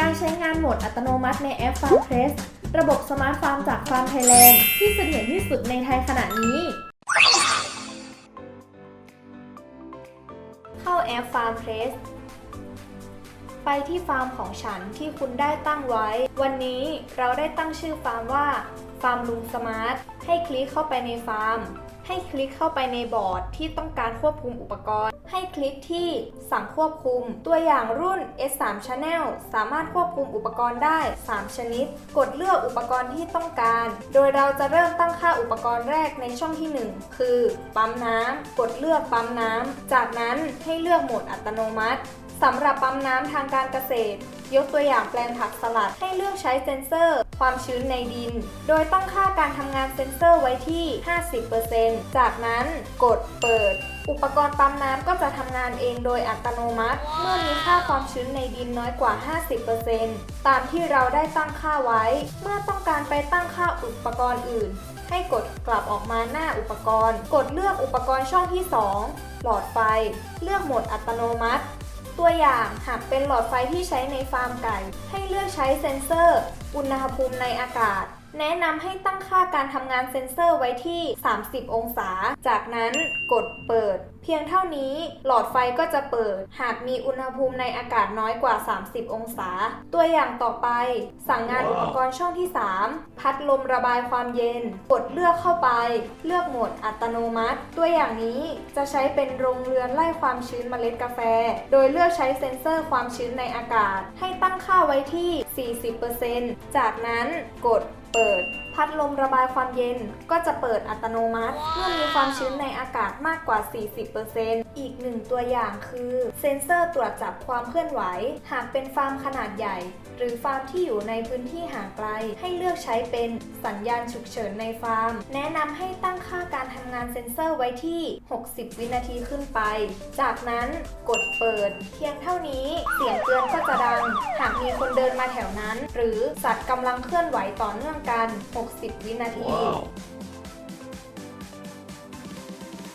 การใช้งานโหมดอัตโนมัติในแอป Farm Press ระบบสมาร์ทฟาร์มจาก Farm Thailand ที่เสถียรที่สุดในไทยขณะนี้ เข้าแอป Farm Press ไปที่ฟาร์มของฉันที่คุณได้ตั้งไว้ วันนี้เราได้ตั้งชื่อฟาร์มว่า ฟาร์มลุงสมาร์ท ให้คลิกเข้าไปในฟาร์ม ให้คลิกเข้าไปในบอร์ดที่ต้องการควบคุมอุปกรณ์ ให้คลิกที่สั่งควบคุม ตัวอย่างรุ่น S3 Channel สามารถควบคุมอุปกรณ์ได้ 3 ชนิด กดเลือกอุปกรณ์ที่ต้องการ โดยเราจะเริ่มตั้งค่าอุปกรณ์แรกในช่องที่ 1 คือ ปั๊มน้ำกดเลือกปั๊มน้ำจากนั้นให้เลือกโหมดอัตโนมัติ สำหรับปั๊มน้ำทางการเกษตร ยกตัวอย่างแปลงผักสลัดให้เลือกใช้เซ็นเซอร์ ความชื้นในดิน โดยตั้งค่าการทำงานเซ็นเซอร์ไว้ที่ 50%จากนั้นกดเปิด อุปกรณ์ปั๊มน้ำก็จะทำงานเองโดยอัตโนมัติ เมื่อมีค่าความชื้นในดินน้อยกว่า 50%ตามที่เราได้ตั้งค่าไว้ เมื่อต้องการไปตั้งค่าอุปกรณ์อื่น ให้กดกลับออกมาหน้าอุปกรณ์ กดเลือกอุปกรณ์ช่องที่ 2 หลอดไฟ เลือกโหมดอัตโนมัติ ตัวอย่างหากเป็นหลอดไฟที่ใช้ในฟาร์มไก่ ให้เลือกใช้เซ็นเซอร์ อุณหภูมิในอากาศ แนะนำให้ตั้งค่าการทำงานเซ็นเซอร์ไว้ที่ 30 องศา จากนั้นกดเปิด เพียงเท่านี้หลอดไฟก็จะเปิด หากมีอุณหภูมิในอากาศน้อยกว่า 30 องศา ตัวอย่างต่อไป สั่งงานอุปกรณ์ช่องที่ 3 พัดลมระบายความเย็น กดเลือกเข้าไป เลือกโหมดอัตโนมัติ ตัวอย่างนี้จะใช้เป็นโรงเรือนไล่ความชื้นเมล็ดกาแฟ โดยเลือกใช้เซ็นเซอร์ความชื้นในอากาศ ให้ตั้งค่าไว้ที่ 40%จากนั้นกดเปิดพัดลมระบายความเย็นก็จะเปิดอัตโนมัติ เมื่อมีความชื้นในอากาศมากกว่า 40% อีกหนึ่งตัวอย่างคือเซ็นเซอร์ตรวจจับความเคลื่อนไหว หากเป็นฟาร์มขนาดใหญ่ หรือฟาร์มที่อยู่ในพื้นที่ห่างไกล ให้เลือกใช้เป็นสัญญาณฉุกเฉินในฟาร์ม แนะนำให้ตั้งค่าการทำงานเซ็นเซอร์ไว้ที่ 60 วินาทีขึ้นไป จากนั้นกดเปิด เพียงเท่านี้เสียงเตือนก็จะดัง หากมีคนเดินมาแถวนั้น หรือสัตว์กำลังเคลื่อนไหวต่อเนื่องกัน 60 วินาที